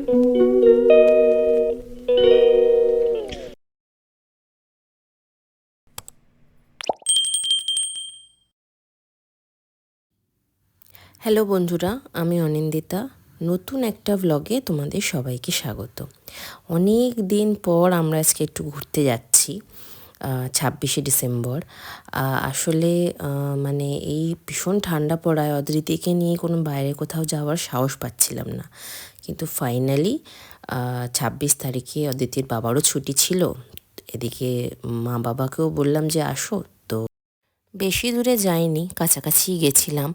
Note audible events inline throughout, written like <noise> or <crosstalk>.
Hello বন্ধুরা, আমি অনিন্দিতা। নতুন একটা ভ্লগে তোমাদের সবাইকে স্বাগত। অনেক দিন পর আমরা আজকে একটু ঘুরতে যাচ্ছি ছাব্বিশে ডিসেম্বর। আসলে মানে এই ভীষণ ঠান্ডা পড়ায় অদ্রিতিকে নিয়ে কোনো বাইরে কোথাও যাওয়ার সাহস পাচ্ছিলাম না। কিন্তু ফাইনালি ছাব্বিশ তারিখে অদিতির বাবারও ছুটি ছিল। এদিকে মা বাবাকেও বললাম যে, আসো। তো বেশি দূরে যাইনি, কাছাকাছি গেছিলাম।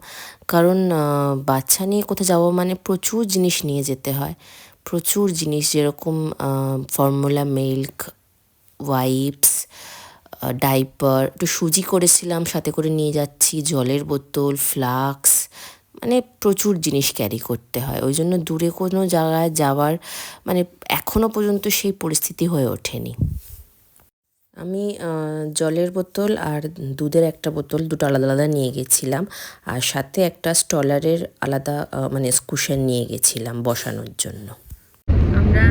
কারণ বাচ্চা নিয়ে কোথাও যাব মানে প্রচুর জিনিস নিয়ে যেতে হয়। প্রচুর জিনিস যেরকম ফর্মুলা মিল্ক ওয়াইপস ডাইপার একটু সুজি করেছিলাম, সাথে করে নিয়ে যাচ্ছি, জলের বোতল ফ্লাক্স মানে প্রচুর জিনিস ক্যারি করতে হয়। ওই জন্য দূরে কোনো জায়গায় যাওয়ার মানে এখনও পর্যন্ত সেই পরিস্থিতি হয়ে ওঠেনি। আমি জলের বোতল আর দুধের একটা বোতল দুটো আলাদা আলাদা নিয়ে গেছিলাম। আর সাথে একটা স্টলারের আলাদা মানে স্কুশন নিয়ে গেছিলাম বসানোর জন্য। আমরা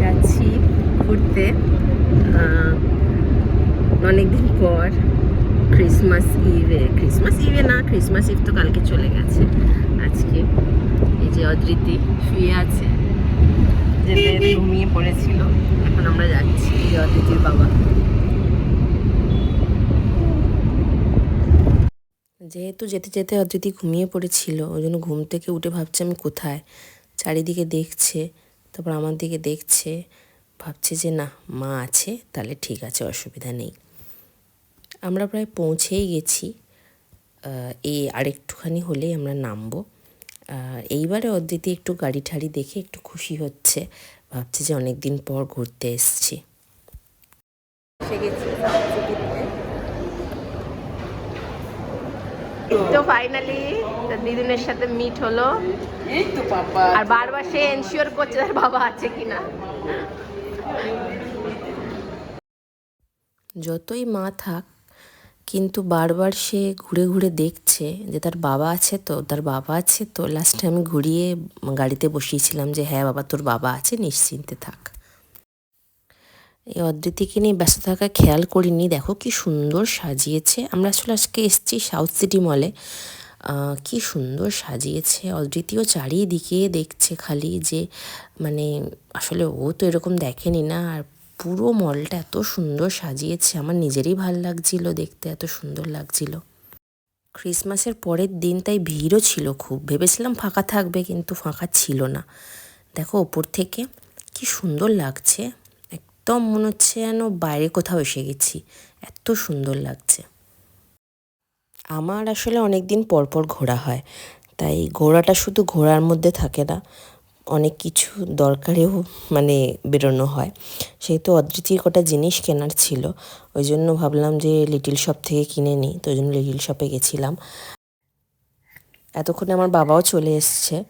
যাচ্ছি ঘুরতে অনেকদিন পর। ক্রিসমাস ইভে ক্রিসমাস ইভে না ক্রিসমাস ইভ তো কালকে চলে গেছে। আজকে এই যে অদৃতি শুয়ে আছে যেতে <laughs> ঘুমিয়ে পড়েছিল। এখন আমরা যাচ্ছি এই যে অদিতির বাবা। যেহেতু যেতে যেতে অদিতি ঘুমিয়ে পড়েছিল ওই জন্য ঘুম থেকে উঠে ভাবছে আমি কোথায়। চারিদিকে দেখছে তারপর আমার দিকে দেখছে ভাবছে যে না মা আছে তাহলে ঠিক আছে অসুবিধা নেই। আমরা প্রায় পৌঁছেই গেছি। আহ, এই আরেকটুখানি হলেই আমরা নামবো। আর এইবারে অদ্বিতি একটু গাড়ি ঠাড়ি দেখে একটু খুশি হচ্ছে। ভাবছে যে অনেক দিন পর ঘুরতে এসছি। তো ফাইনালি দিদুনের সাথে মিট হলো। এই তো পাপা। আর বারবার সে এনশিওর করছে তার বাবা আছে কিনা। যতই মা থাক কিন্তু বারবার সে ঘুরে ঘুরে দেখছে যে তার বাবা আছে তো, তার বাবা আছে তো। লাস্টে আমি ঘুরিয়ে গাড়িতে বসিয়েছিলাম যে হ্যাঁ বাবা, তোর বাবা আছে, নিশ্চিন্তে থাক। এই অদ্রিতিকে নিয়ে ব্যস্ত থাকা খেয়াল করিনি। দেখো কি সুন্দর সাজিয়েছে। আমরা আসলে আজকে এসেছি সাউথ সিটি মলে কি সুন্দর সাজিয়েছে। অদ্বিতীয় চারিদিকে দেখছে খালি যে মানে আসলে ও তো এরকম দেখেনি না। আর পুরো মলটা এত সুন্দর সাজিয়েছে, আমার নিজেরই ভালো লাগছিল দেখতে, এত সুন্দর লাগছিল। ক্রিসমাসের পরের দিন তাই ভিড়ও ছিল খুব, ভেবেছিলাম ফাঁকা থাকবে কিন্তু ফাঁকা ছিল না। দেখো, ওপর থেকে কি সুন্দর লাগছে, একদম মনে হচ্ছে যেন বাইরে কোথাও এসে গেছি, এত সুন্দর লাগছে। আমার আসলে অনেক দিন পর পর ঘোরা হয়, তাই ঘোরাটা শুধু ঘোরার মধ্যে থাকে না অনেক কিছু দরকারেও মানে বেরোনো হয়। সেহেতু অদ্বিতীয় কটা জিনিস কেনার ছিল, ওই জন্য ভাবলাম যে লিটিল শপ থেকে কিনে নিই, তো ওই জন্য লিটিল শপে গেছিলাম। এতক্ষণে আমার বাবাও চলে এসছে,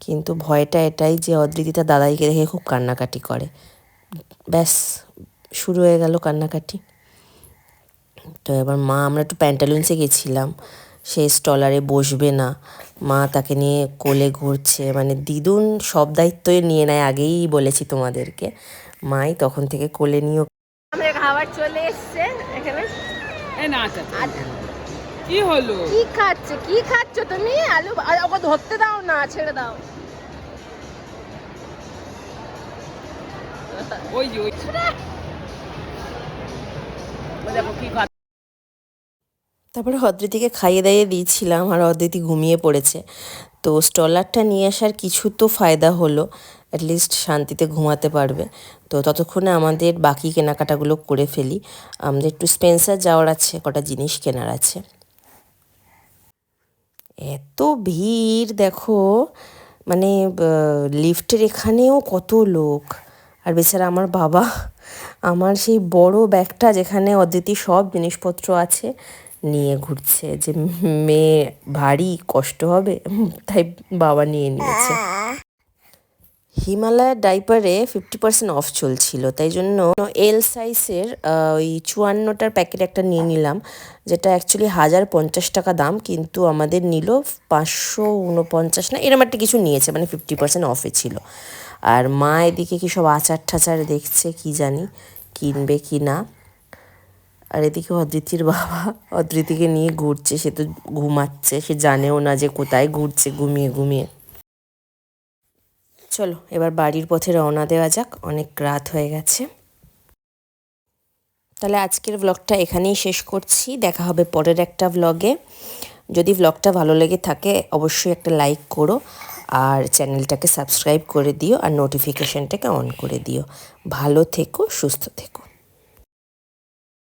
কিন্তু ভয়টা এটাই যে অদ্রিতি দাদাইকে দেখে খুব কান্নাকাটি করে। ব্যাস, শুরু হয়ে গেল কান্নাকাটি। তো এবার মা, আমরা একটু প্যান্টালুন্সে গেছিলাম। সে স্টলারে বসবে না। মা তাকে নিয়ে কোলে ঘুরছে। মানে দিদুন সব দায়িত্বই নিয়ে নেয় আগেই বলেছি তোমাদেরকে। মাই তখন থেকে কোলে নিয়ে আমাদের খাবার চলে এসছে এখানে। না আচ্ছা কি হলো? কি খাচ্ছ? কি খাচ্ছ তুমি? আলু ওকে ধরতে দাও না ছেড়ে দাও। ওই ওই দেখো কি তারপরে অদ্রিতিকে খাইয়ে দাইয়ে দিয়েছিলাম আর অদ্রিতি ঘুমিয়ে পড়েছে। তো স্টলারটা নিয়ে আসার কিছু তো ফায়দা হলো অ্যাটলিস্ট শান্তিতে ঘুমাতে পারবে। তো ততক্ষণে আমাদের বাকি কেনাকাটাগুলো করে ফেলি। আমাদের একটু স্পেন্সার যাওয়ার আছে, কটা জিনিস কেনার আছে। এত ভিড়, দেখো। মানে লিফটের এখানেও কত লোক। আর বেচারা আমার বাবা, আমার সেই বড় ব্যাগটা যেখানে অদ্বিতীয় সব জিনিসপত্র আছে নিয়ে ঘুরছে যে মেয়ে ভারী কষ্ট হবে, তাই বাবা নিয়ে নিয়েছে। হিমালয়ের ডাইপারে ফিফটি পার্সেন্ট অফ চলছিল, তাই জন্য এল সাইজের ওই চুয়ান্নটার প্যাকেট একটা নিয়ে নিলাম, যেটা অ্যাকচুয়ালি হাজার পঞ্চাশ টাকা দাম, কিন্তু আমাদের নিল পাঁচশো উনপঞ্চাশ না এরম একটা কিছু নিয়েছে মানে ফিফটি পার্সেন্ট অফে ছিল। আর মা এদিকে কি সব আচার ঠাচার দেখছে, কি জানি, কিনবে কি না। আর এদিকে অদ্রিতির বাবা, অদ্রিতিকে নিয়ে ঘুরছে, সে তো ঘুমাচ্ছে, সে জানেও না যে কোথায় ঘুরছে, ঘুমিয়ে ঘুমিয়ে। চলো, এবার বাড়ির পথে রওনা দেওয়া যাক, অনেক রাত হয়ে গেছে। তাহলে আজকের ব্লগটা এখানেই শেষ করছি, দেখা হবে পরের একটা ব্লগে যদি ব্লগটা ভালো লেগে থাকে, অবশ্যই একটা লাইক করো, আর চ্যানেলটাকে সাবস্ক্রাইব করে দিও, আর নোটিফিকেশনটাকে অন করে দিও। ভালো থেকো, সুস্থ থেকো।